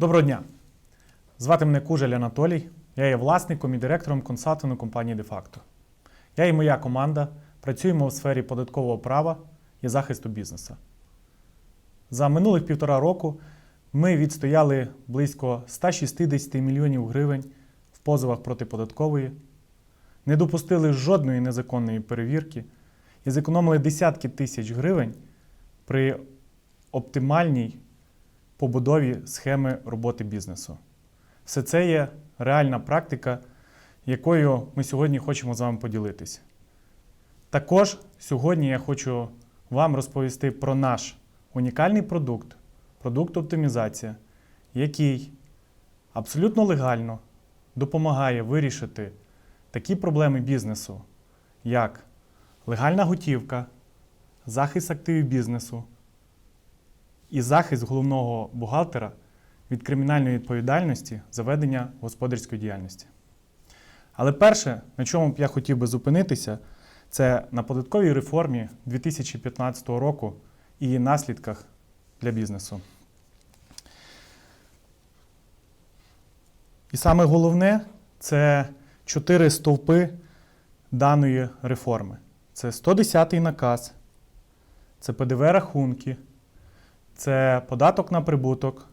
Доброго дня! Звати мене Кужель Анатолій. Я є власником і директором консалтингу компанії DeFacto. Я і моя команда працюємо в сфері податкового права і захисту бізнесу. За минулих півтора року ми відстояли близько 160 мільйонів гривень в позовах проти податкової, не допустили жодної незаконної перевірки і зекономили десятки тисяч гривень при оптимальній побудові схеми роботи бізнесу. Все це є реальна практика, якою ми сьогодні хочемо з вами поділитися. Також сьогодні я хочу вам розповісти про наш унікальний продукт, продукт оптимізація, який абсолютно легально допомагає вирішити такі проблеми бізнесу, як легальна готівка, захист активів бізнесу і захист головного бухгалтера від кримінальної відповідальності за ведення господарської діяльності. Але перше, на чому б я хотів би зупинитися, це на податковій реформі 2015 року і її наслідках для бізнесу. І саме головне це чотири стовпи даної реформи. Це 110-й наказ, це ПДВ рахунки, це податок на прибуток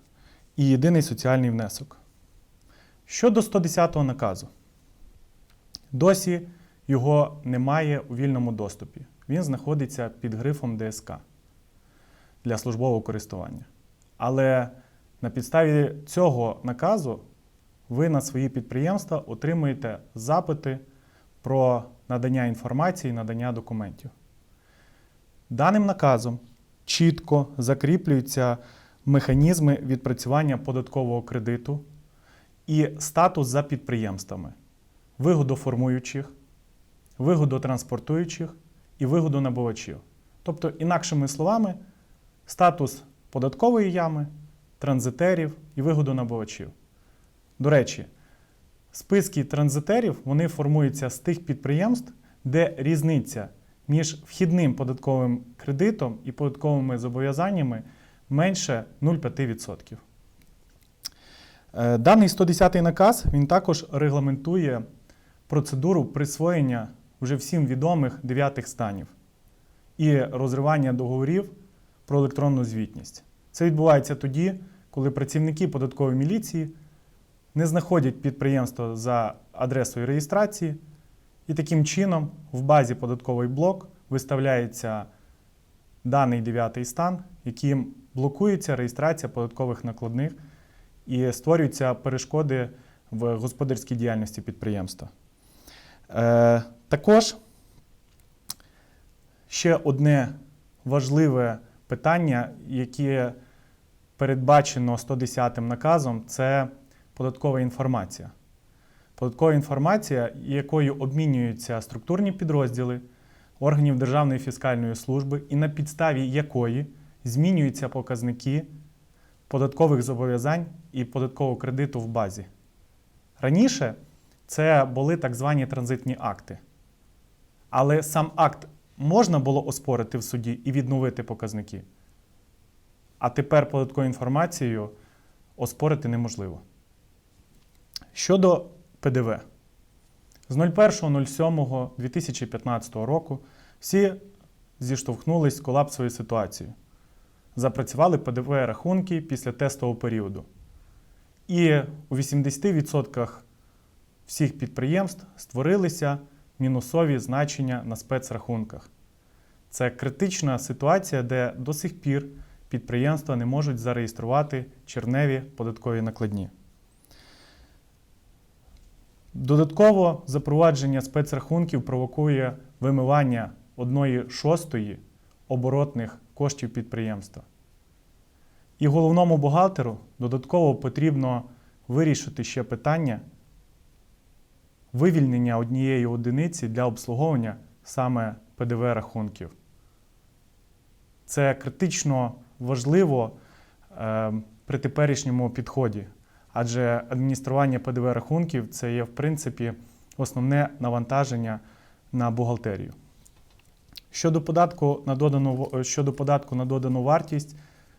і єдиний соціальний внесок. Щодо 110 го наказу, досі його немає у вільному доступі. Він знаходиться під грифом ДСК для службового користування. Але на підставі цього наказу ви на свої підприємства отримуєте запити про надання інформації, надання документів. Даним наказом чітко закріплюються механізми відпрацювання податкового кредиту і статус за підприємствами вигодоформуючих, вигодотранспортуючих і вигодонабувачів. Тобто, інакшими словами, статус податкової ями, транзитерів і вигодонабувачів. До речі, списки транзитерів вони формуються з тих підприємств, де різниця між вхідним податковим кредитом і податковими зобов'язаннями менше 0,5%. Е, Даний 110 наказ він також регламентує процедуру присвоєння вже всім відомих дев'ятих станів і розривання договорів про електронну звітність. Це відбувається тоді, коли працівники податкової міліції не знаходять підприємство за адресою реєстрації, і таким чином в базі податковий блок виставляється даний дев'ятий стан, яким блокується реєстрація податкових накладних і створюються перешкоди в господарській діяльності підприємства. Е, також ще одне важливе питання, яке передбачено 110 м наказом, це податкова інформація. Податкова інформація, якою обмінюються структурні підрозділи органів Державної фіскальної служби, і на підставі якої змінюються показники податкових зобов'язань і податкового кредиту в базі. Раніше це були так звані транзитні акти. Але сам акт можна було оспорити в суді і відновити показники. А тепер податкову інформацію оспорити неможливо. Щодо ПДВ, з 01.07.2015 року всі зіштовхнулись з колапсовою ситуацією. Запрацювали ПДВ рахунки після тестового періоду. І у 80% всіх підприємств створилися мінусові значення на спецрахунках. Це критична ситуація, де до сих пір підприємства не можуть зареєструвати черневі податкові накладні. Додатково запровадження спецрахунків провокує вимивання одної шостої оборотних коштів підприємства. І головному бухгалтеру додатково потрібно вирішити ще питання вивільнення однієї одиниці для обслуговування саме ПДВ рахунків. Це критично важливо е, при теперішньому підході, адже адміністрування ПДВ рахунків це є, в принципі, основне навантаження на бухгалтерію. Щодо податку на додану, щодо податку на додану вартість,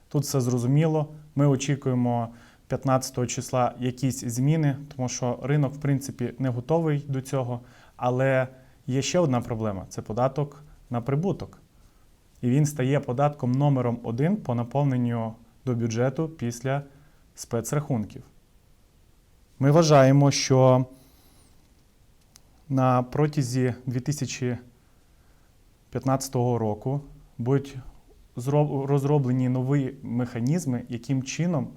тут все зрозуміло. Ми очікуємо 15 числа якісь зміни, тому що ринок, в принципі, не готовий до цього. Але є ще одна проблема це податок на прибуток. І він стає податком номером один по наповненню до бюджету після спецрахунків. Ми вважаємо, що на протязі 2015 року будуть розроблені нові механізми, яким чином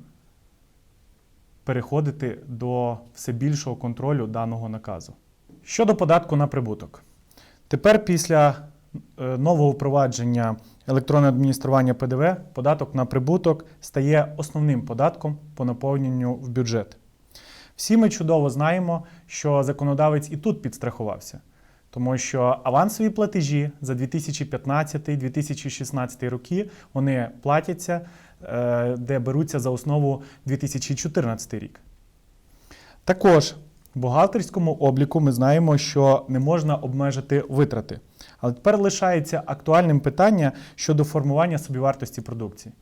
переходити до все більшого контролю даного наказу. Щодо податку на прибуток. Тепер після е, нового впровадження електронного адміністрування ПДВ податок на прибуток стає основним податком по наповненню в бюджет. Всі ми чудово знаємо, що законодавець і тут підстрахувався, тому що авансові платежі за 2015-2016 роки вони платяться, е, де беруться за основу 2014 рік. Також в бухгалтерському обліку ми знаємо, що не можна обмежити витрати. Але тепер лишається актуальним питання щодо формування собівартості продукції.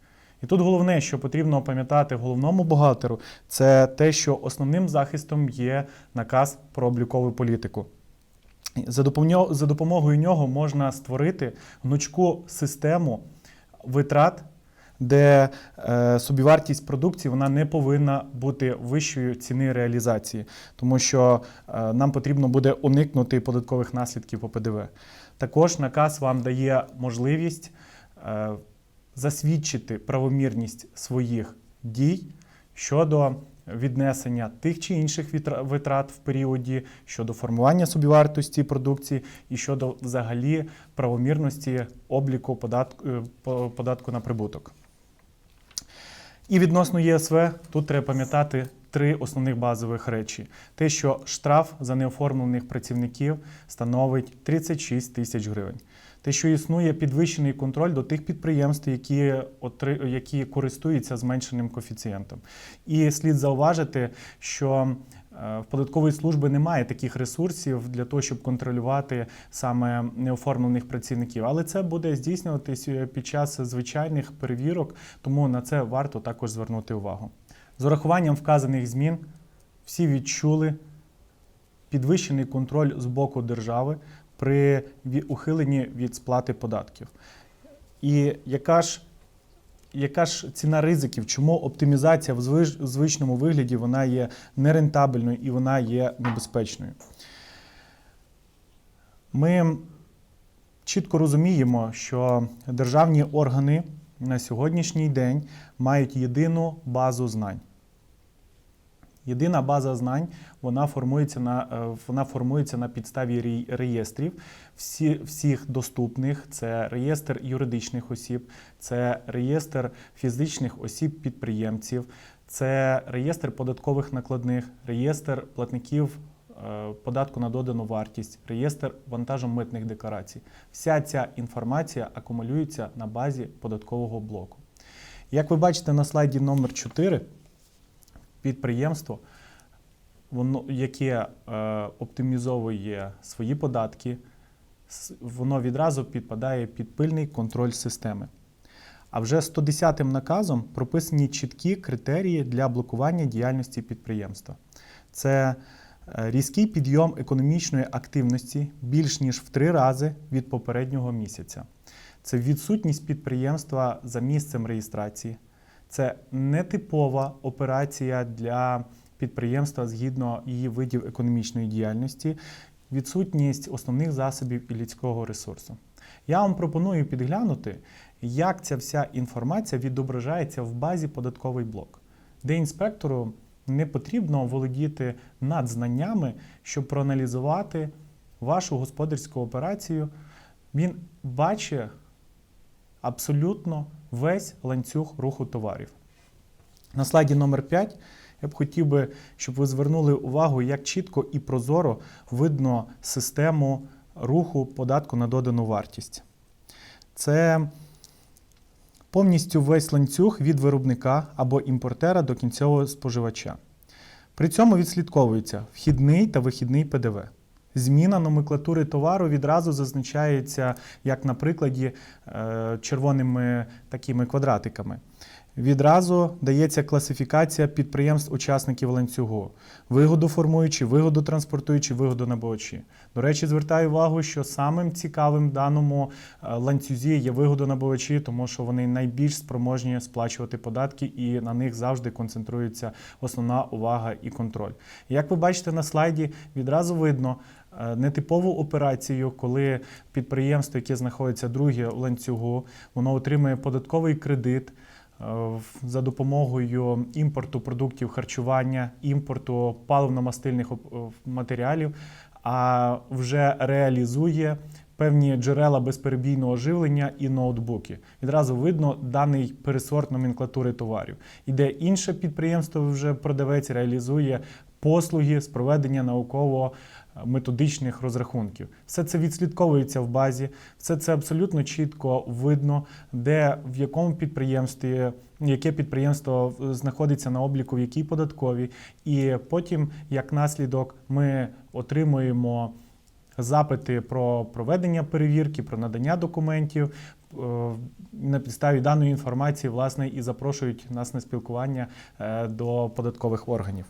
І тут головне, що потрібно пам'ятати головному бухгалтеру, це те, що основним захистом є наказ про облікову політику. За допомогою, нього можна створити гнучку систему витрат, де е, собівартість продукції вона не повинна бути вищою ціни реалізації, тому що е, нам потрібно буде уникнути податкових наслідків по ПДВ. Також наказ вам дає можливість е, засвідчити правомірність своїх дій щодо віднесення тих чи інших витрат в періоді, щодо формування собівартості продукції і щодо взагалі правомірності обліку податку, е, податку на прибуток. І відносно ЄСВ тут треба пам'ятати три основних базових речі: те, що штраф за неоформлених працівників становить 36 тисяч гривень. Те, що існує підвищений контроль до тих підприємств, які, отри- які користуються зменшеним коефіцієнтом. І слід зауважити, що е, в податкової служби немає таких ресурсів для того, щоб контролювати саме неоформлених працівників. Але це буде здійснюватись е, під час звичайних перевірок, тому на це варто також звернути увагу. З урахуванням вказаних змін всі відчули підвищений контроль з боку держави при ухиленні від сплати податків. І яка ж, яка ж ціна ризиків? Чому оптимізація в звичному вигляді вона є нерентабельною і вона є небезпечною? Ми чітко розуміємо, що державні органи на сьогоднішній день мають єдину базу знань. Єдина база знань вона формується на, е, вона формується на підставі реєстрів всі, всіх доступних. Це реєстр юридичних осіб, це реєстр фізичних осіб-підприємців, це реєстр податкових накладних, реєстр платників е, податку на додану вартість, реєстр вантажомитних декларацій. Вся ця інформація акумулюється на базі податкового блоку. Як ви бачите на слайді номер 4, підприємство, воно, яке е, оптимізовує свої податки, воно відразу підпадає під пильний контроль системи. А вже 110 м наказом прописані чіткі критерії для блокування діяльності підприємства. Це е, різкий підйом економічної активності більш ніж в три рази від попереднього місяця. Це відсутність підприємства за місцем реєстрації. Це нетипова операція для підприємства згідно її видів економічної діяльності, відсутність основних засобів і людського ресурсу. Я вам пропоную підглянути, як ця вся інформація відображається в базі податковий блок, де інспектору не потрібно володіти надзнаннями, щоб проаналізувати вашу господарську операцію. Він бачить абсолютно весь ланцюг руху товарів. На слайді номер 5 я б хотів би, щоб ви звернули увагу, як чітко і прозоро видно систему руху податку на додану вартість. Це повністю весь ланцюг від виробника або імпортера до кінцевого споживача. При цьому відслідковується вхідний та вихідний ПДВ. Зміна номенклатури товару відразу зазначається, як на прикладі, е, червоними такими квадратиками. відразу дається класифікація підприємств-учасників ланцюгу: вигодоформуючі, вигодотранспортуючі, вигодонабувачі. До речі, звертаю увагу, що самим цікавим в даному е, ланцюзі є вигодонабувачі, тому що вони найбільш спроможні сплачувати податки, і на них завжди концентрується основна увага і контроль. Як ви бачите на слайді, відразу видно нетипову операцію, коли підприємство, яке знаходиться друге в ланцюгу, воно отримує податковий кредит. е, За допомогою імпорту продуктів харчування, імпорту паливно-мастильних е, матеріалів, а вже реалізує певні джерела безперебійного живлення і ноутбуки. Відразу видно даний пересорт номенклатури товарів. Іде інше підприємство, вже продавець реалізує послуги з проведення науково-методичних розрахунків. Все це відслідковується в базі, все це абсолютно чітко видно, де в якому підприємстві, яке підприємство знаходиться на обліку, в якій податковій. І потім, як наслідок, ми отримуємо запити про проведення перевірки, про надання документів. Е, На підставі даної інформації, власне, і запрошують нас на спілкування е, до податкових органів.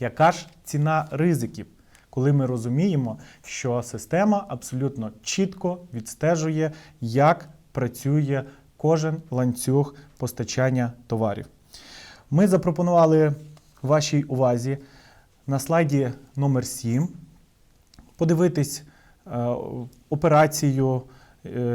Яка ж ціна ризиків, коли ми розуміємо, що система абсолютно чітко відстежує, як працює кожен ланцюг постачання товарів? Ми запропонували вашій увазі на слайді номер 7 подивитись е, операцію,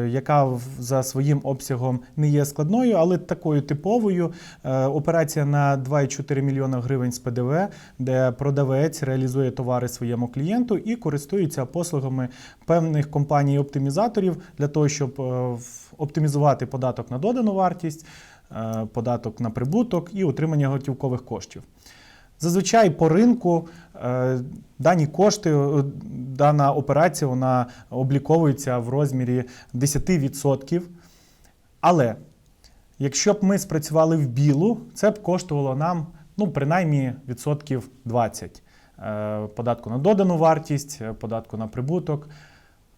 яка за своїм обсягом не є складною, але такою типовою. Е, Операція на 2,4 мільйона гривень з ПДВ, де продавець реалізує товари своєму клієнту і користується послугами певних компаній-оптимізаторів для того, щоб е, оптимізувати податок на додану вартість, е, податок на прибуток і отримання готівкових коштів. Зазвичай по ринку е, дані кошти, е, дана операція вона обліковується в розмірі 10%. Але якщо б ми спрацювали в білу, це б коштувало нам ну, принаймні відсотків 20 е, податку на додану вартість, податку на прибуток.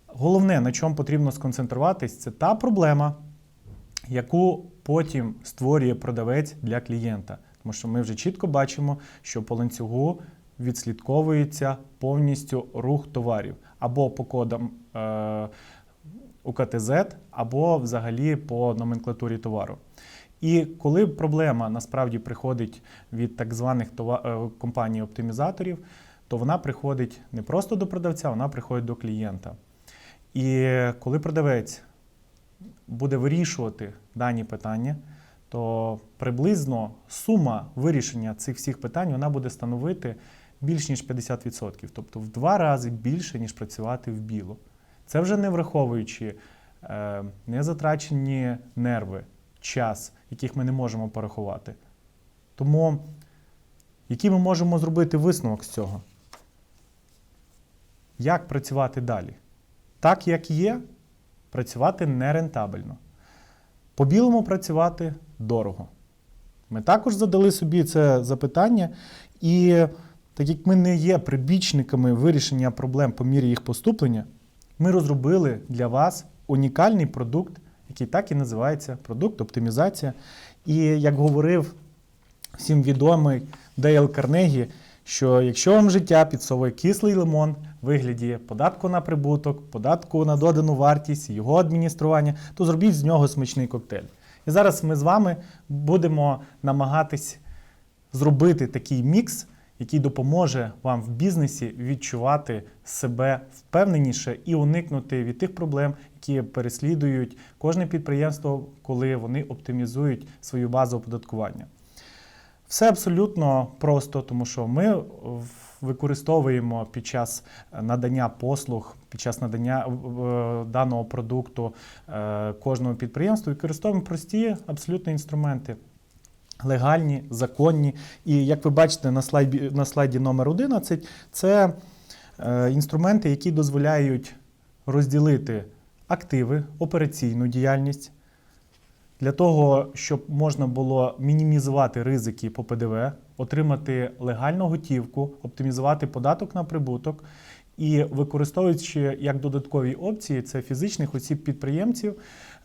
Головне, на чому потрібно сконцентруватись, це та проблема, яку потім створює продавець для клієнта. Тому що ми вже чітко бачимо, що по ланцюгу відслідковується повністю рух товарів або по кодам е, УКТЗ, або взагалі по номенклатурі товару. І коли проблема насправді приходить від так званих е, компаній-оптимізаторів, то вона приходить не просто до продавця, вона приходить до клієнта. І коли продавець буде вирішувати дані питання, то приблизно сума вирішення цих всіх питань вона буде становити більш ніж 50%, тобто в два рази більше, ніж працювати в білу. Це вже не враховуючи е, незатрачені нерви, час, яких ми не можемо порахувати. Тому який ми можемо зробити висновок з цього? Як працювати далі? Так, як є, працювати нерентабельно. По білому працювати дорого. Ми також задали собі це запитання, і так як ми не є прибічниками вирішення проблем по мірі їх поступлення, ми розробили для вас унікальний продукт, який так і називається продукт оптимізація. І як говорив всім відомий Дейл Карнегі, що якщо вам життя підсовує кислий лимон в вигляді податку на прибуток, податку на додану вартість, його адміністрування, то зробіть з нього смачний коктейль. І зараз ми з вами будемо намагатись зробити такий мікс, який допоможе вам в бізнесі відчувати себе впевненіше і уникнути від тих проблем, які переслідують кожне підприємство, коли вони оптимізують свою базу оподаткування. Все абсолютно просто, тому що ми використовуємо під час надання послуг, під час надання е, даного продукту е, кожному підприємству, використовуємо прості абсолютно інструменти. Легальні, законні. І як ви бачите на слайді, на слайді номер 11, це е, інструменти, які дозволяють розділити активи, операційну діяльність, для того, щоб можна було мінімізувати ризики по ПДВ, отримати легальну готівку, оптимізувати податок на прибуток І використовуючи як додаткові опції, це фізичних осіб підприємців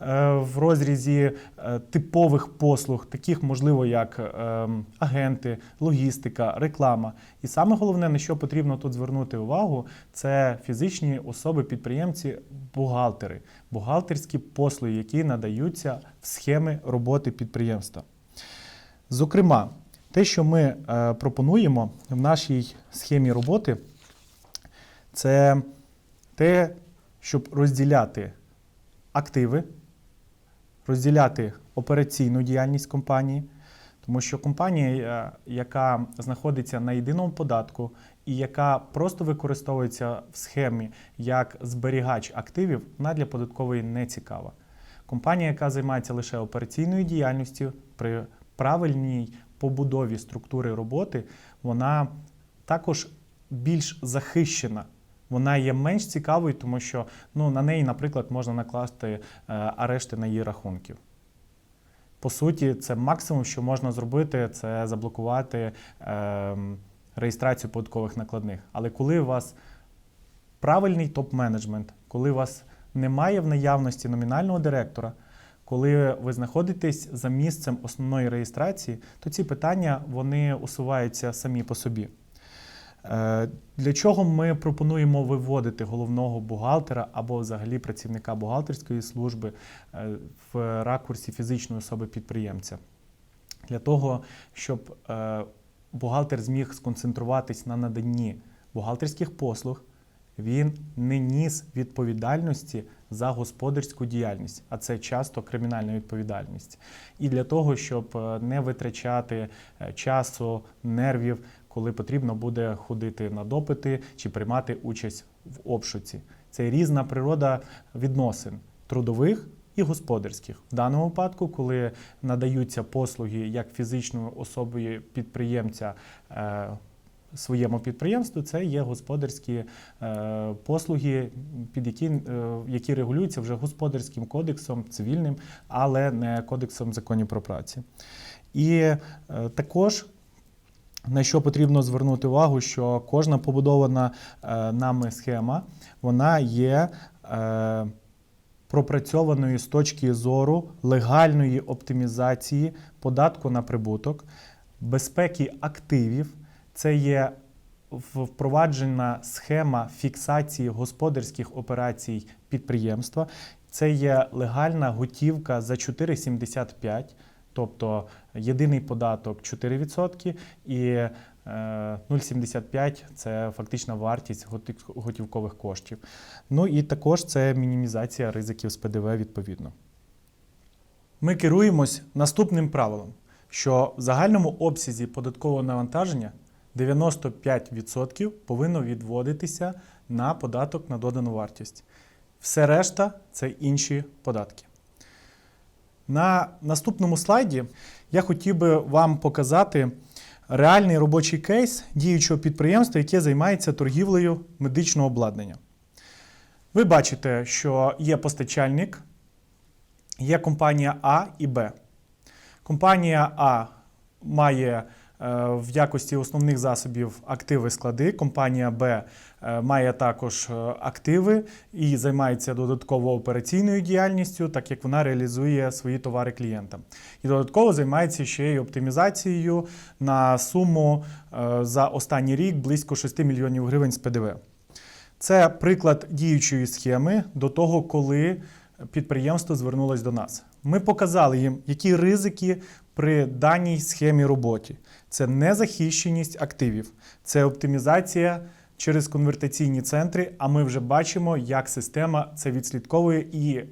е, в розрізі е, типових послуг, таких можливо, як е, агенти, логістика, реклама. І саме головне, на що потрібно тут звернути увагу, це фізичні особи, підприємці, бухгалтери, бухгалтерські послуги, які надаються в схеми роботи підприємства. Зокрема, те, що ми пропонуємо в нашій схемі роботи, це те, щоб розділяти активи, розділяти операційну діяльність компанії, тому що компанія, е, яка знаходиться на єдиному податку і яка просто використовується в схемі як зберігач активів, вона для податкової не цікава. Компанія, яка займається лише операційною діяльністю, при правильній побудові структури роботи, вона також більш захищена. Вона є менш цікавою, тому що ну, на неї, наприклад, можна накласти е, арешти на її рахунків. По суті, це максимум, що можна зробити, це заблокувати е, реєстрацію податкових накладних. Але коли у вас правильний топ-менеджмент, коли у вас немає в наявності номінального директора, коли ви знаходитесь за місцем основної реєстрації, то ці питання вони усуваються самі по собі. Е, Для чого ми пропонуємо виводити головного бухгалтера або взагалі працівника бухгалтерської служби е, в ракурсі фізичної особи підприємця? Для того, щоб е, бухгалтер зміг сконцентруватись на наданні бухгалтерських послуг, він не ніс відповідальності за господарську діяльність, а це часто кримінальна відповідальність. І для того, щоб не витрачати часу, нервів, коли потрібно буде ходити на допити чи приймати участь в обшуці. Це різна природа відносин трудових і господарських. В даному випадку, коли надаються послуги як фізичною особою підприємця е, своєму підприємству, це є господарські е, послуги, під які, е, які регулюються вже господарським кодексом цивільним, але не кодексом законів про працю. І також на що потрібно звернути увагу, що кожна побудована е, нами схема, вона є е, пропрацьованою з точки зору легальної оптимізації податку на прибуток, безпеки активів. Це є впроваджена схема фіксації господарських операцій підприємства. Це є легальна готівка за 4,75, тобто єдиний податок 4% і е, 0,75 це фактична вартість готівкових коштів. Ну і також це мінімізація ризиків з ПДВ відповідно. Ми керуємось наступним правилом, що в загальному обсязі податкового навантаження 95% повинно відводитися на податок на додану вартість. Все решта це інші податки. На наступному слайді я хотів би вам показати реальний робочий кейс діючого підприємства, яке займається торгівлею медичного обладнання. Ви бачите, що є постачальник, є компанія А і Б. Компанія А має в якості основних засобів активи склади. Компанія Б е, має також е, активи і займається додатково операційною діяльністю, так як вона реалізує свої товари клієнтам. І додатково займається ще й оптимізацією на суму е, за останній рік близько 6 мільйонів гривень з ПДВ. Це приклад діючої схеми до того, коли підприємство звернулось до нас. Ми показали їм, які ризики при даній схемі роботи. Це незахищеність активів, це оптимізація через конвертаційні центри. А ми вже бачимо, як система це відслідковує і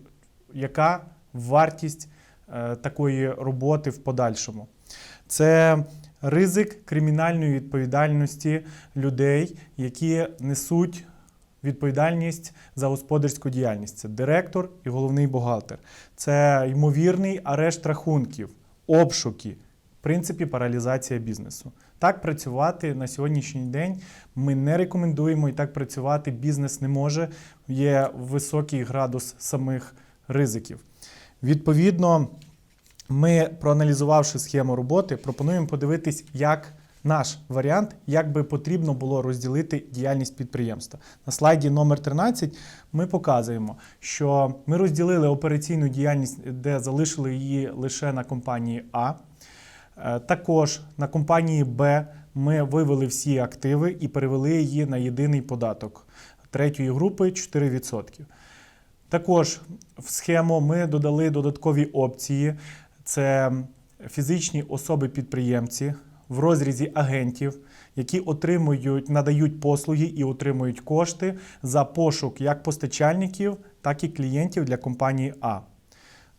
яка вартість е, такої роботи в подальшому. Це ризик кримінальної відповідальності людей, які несуть відповідальність за господарську діяльність. Це директор і головний бухгалтер. Це ймовірний арешт рахунків, обшуки, принципі, паралізація бізнесу. Так працювати на сьогоднішній день ми не рекомендуємо і так працювати бізнес не може. Є високий градус самих ризиків. Відповідно, ми, проаналізувавши схему роботи, пропонуємо подивитись, як наш варіант, як би потрібно було розділити діяльність підприємства. На слайді номер 13 ми показуємо, що ми розділили операційну діяльність, де залишили її лише на компанії А. Е, Також на компанії Б ми вивели всі активи і перевели її на єдиний податок третьої групи 4%. Також в схему ми додали додаткові опції: це фізичні особи-підприємці в розрізі агентів, які отримують, надають послуги і отримують кошти за пошук як постачальників, так і клієнтів для компанії А.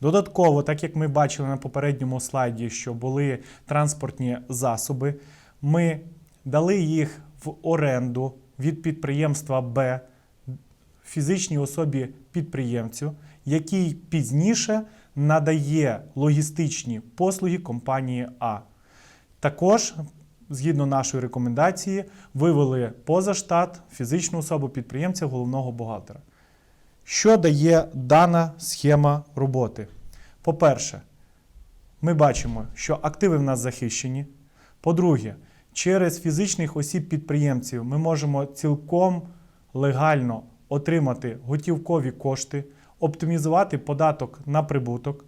Додатково, так як ми бачили на попередньому слайді, що були транспортні засоби, ми дали їх в оренду від підприємства Б фізичній особі підприємцю, який пізніше надає логістичні послуги компанії А. Також, згідно нашої рекомендації, вивели поза штат фізичну особу підприємця головного бухгалтера. Що дає дана схема роботи? По-перше, ми бачимо, що активи в нас захищені. По-друге, через фізичних осіб-підприємців ми можемо цілком легально отримати готівкові кошти, оптимізувати податок на прибуток.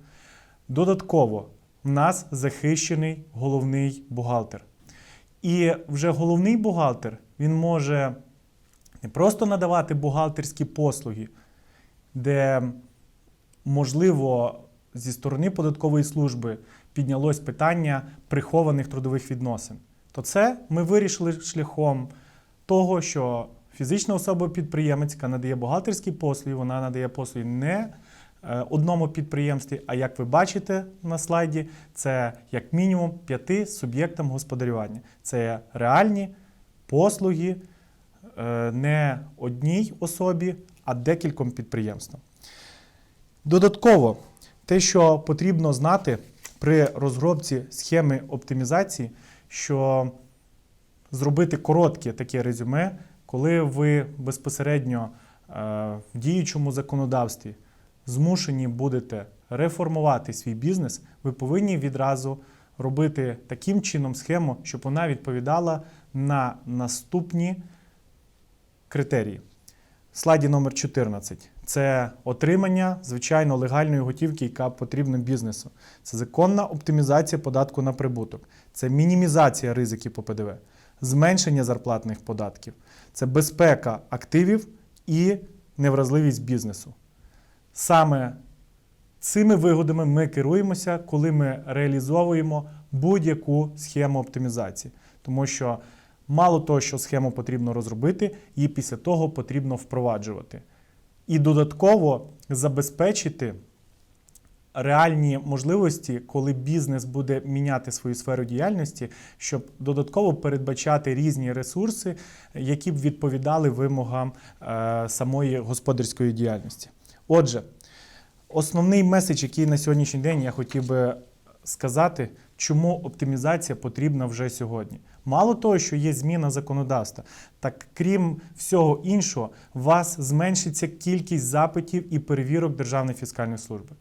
Додатково, в нас захищений головний бухгалтер. І вже головний бухгалтер він може не просто надавати бухгалтерські послуги, де, можливо, зі сторони податкової служби піднялось питання прихованих трудових відносин. То це ми вирішили шляхом того, що фізична особа-підприємець, яка надає бухгалтерські послуги, вона надає послуги не е, одному підприємстві, а як ви бачите на слайді, це як мінімум п'яти суб'єктам господарювання. Це реальні послуги е, не одній особі, а декільком підприємствам. Додатково, те, що потрібно знати при розробці схеми оптимізації, що зробити коротке таке резюме, коли ви безпосередньо е, в діючому законодавстві змушені будете реформувати свій бізнес, ви повинні відразу робити таким чином схему, щоб вона відповідала на наступні критерії. Слайді номер 14 це отримання звичайно легальної готівки, яка потрібна бізнесу. Це законна оптимізація податку на прибуток, це мінімізація ризиків по ПДВ, зменшення зарплатних податків, це безпека активів і невразливість бізнесу. Саме цими вигодами ми керуємося, коли ми реалізовуємо будь-яку схему оптимізації, тому що мало того, що схему потрібно розробити, її після того потрібно впроваджувати. І додатково забезпечити реальні можливості, коли бізнес буде міняти свою сферу діяльності, щоб додатково передбачати різні ресурси, які б відповідали вимогам е, самої господарської діяльності. Отже, основний меседж, який на сьогоднішній день я хотів би сказати, чому оптимізація потрібна вже сьогодні. Мало того, що є зміна законодавства, так крім всього іншого, у вас зменшиться кількість запитів і перевірок Державної фіскальної служби.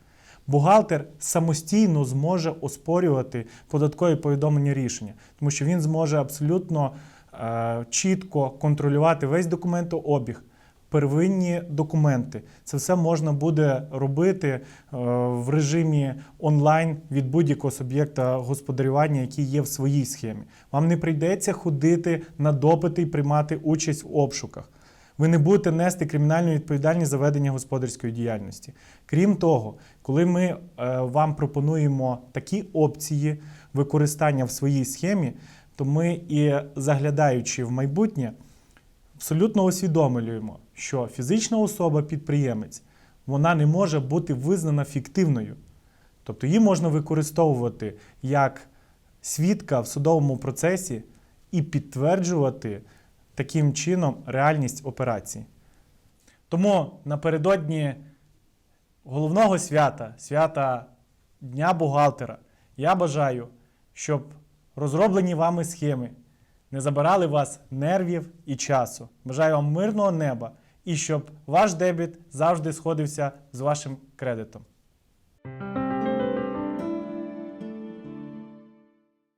Бухгалтер самостійно зможе оспорювати податкові повідомлення рішення, тому що він зможе абсолютно е, чітко контролювати весь документообіг, первинні документи. Це все можна буде робити е, в режимі онлайн від будь-якого суб'єкта господарювання, який є в своїй схемі. Вам не прийдеться ходити на допити і приймати участь в обшуках. Ви не будете нести кримінальну відповідальність за ведення господарської діяльності. Крім того, коли ми е, вам пропонуємо такі опції використання в своїй схемі, то ми і заглядаючи в майбутнє, абсолютно усвідомлюємо, що фізична особа-підприємець вона не може бути визнана фіктивною. Тобто її можна використовувати як свідка в судовому процесі і підтверджувати таким чином реальність операції. Тому напередодні головного свята, свята Дня бухгалтера, я бажаю, щоб розроблені вами схеми не забирали вас нервів і часу. Бажаю вам мирного неба і щоб ваш дебіт завжди сходився з вашим кредитом.